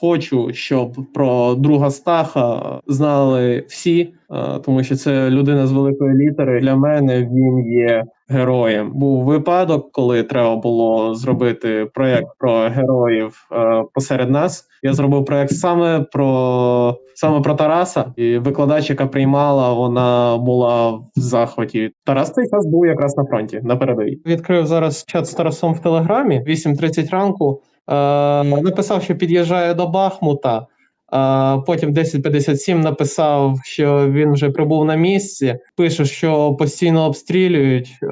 Хочу, щоб про друга Стаха знали всі, е, тому що це людина з великої літери. Для мене він є героєм. Був випадок, коли треба було зробити проєкт про героїв е, посеред нас. Я зробив проєкт саме про саме про Тараса, і викладач, яка приймала, вона була в захваті. Тарас цей час був якраз на фронті на передовій. Відкрив зараз чат з Тарасом в телеграмі 8.30 ранку. Е, написав, що під'їжджає до Бахмута. А потім 10.57 написав, що він вже прибув на місці. Пише, що постійно обстрілюють. Е,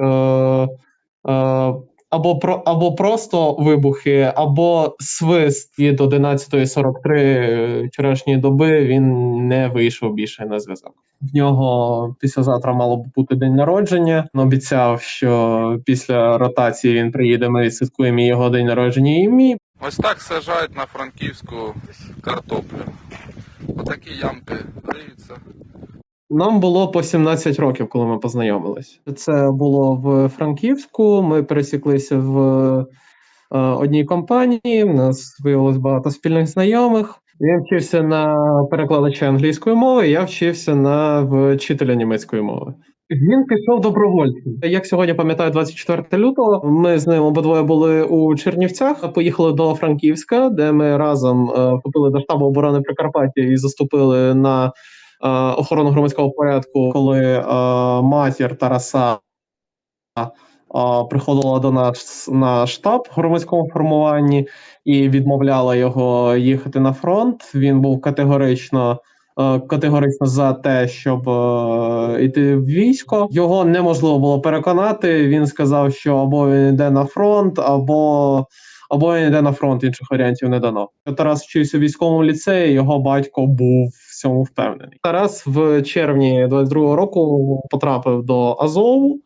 е, або або просто вибухи, або свист від 11.43 вчорашньої доби він не вийшов більше на зв'язок. В нього післязавтра мало б бути день народження. Він обіцяв, що після ротації він приїде. Ми відсвяткуємо його день народження і мій. Ось так сажають на франківську картоплю. Отакі ямки риються. Нам було по 17 років, коли ми познайомились. Це було в Франківську. Ми пересіклися в е, одній компанії. У нас виявилось багато спільних знайомих. Він вчився на перекладача англійської мови. Я вчився на вчителя німецької мови. Він пішов добровольцем. Як сьогодні пам'ятаю, 24 лютого. Ми з ним обидвоє були у Чернівцях. Поїхали до Франківська, де ми разом е, купили до штабу оборони Прикарпаття і заступили на е, охорону громадського порядку, коли е, матір Тараса приходила до нас на штаб в громадському формуванні і відмовляла його їхати на фронт. Він був категорично. Е, Категорично за те, щоб е, йти в військо, його неможливо було переконати. Він сказав, що або він йде на фронт, або або він йде на фронт, інших варіантів не дано. Тарас вчився в військовому ліцеї, його батько був в цьому впевнений. Тарас в червні 22-го року потрапив до Азову.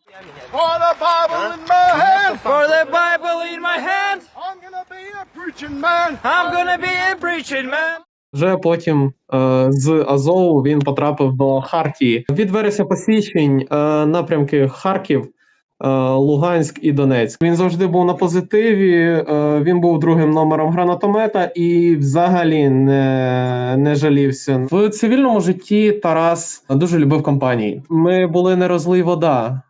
I'm gonna be a preaching man. Вже потім е, з Азову він потрапив до Хартії. Від вересня посвідчень е, напрямки Харків, е, Луганськ і Донецьк. Він завжди був на позитиві. Е, він був другим номером гранатомета і взагалі не, не жалівся. В цивільному житті Тарас дуже любив компанії. Ми були не розлий вода.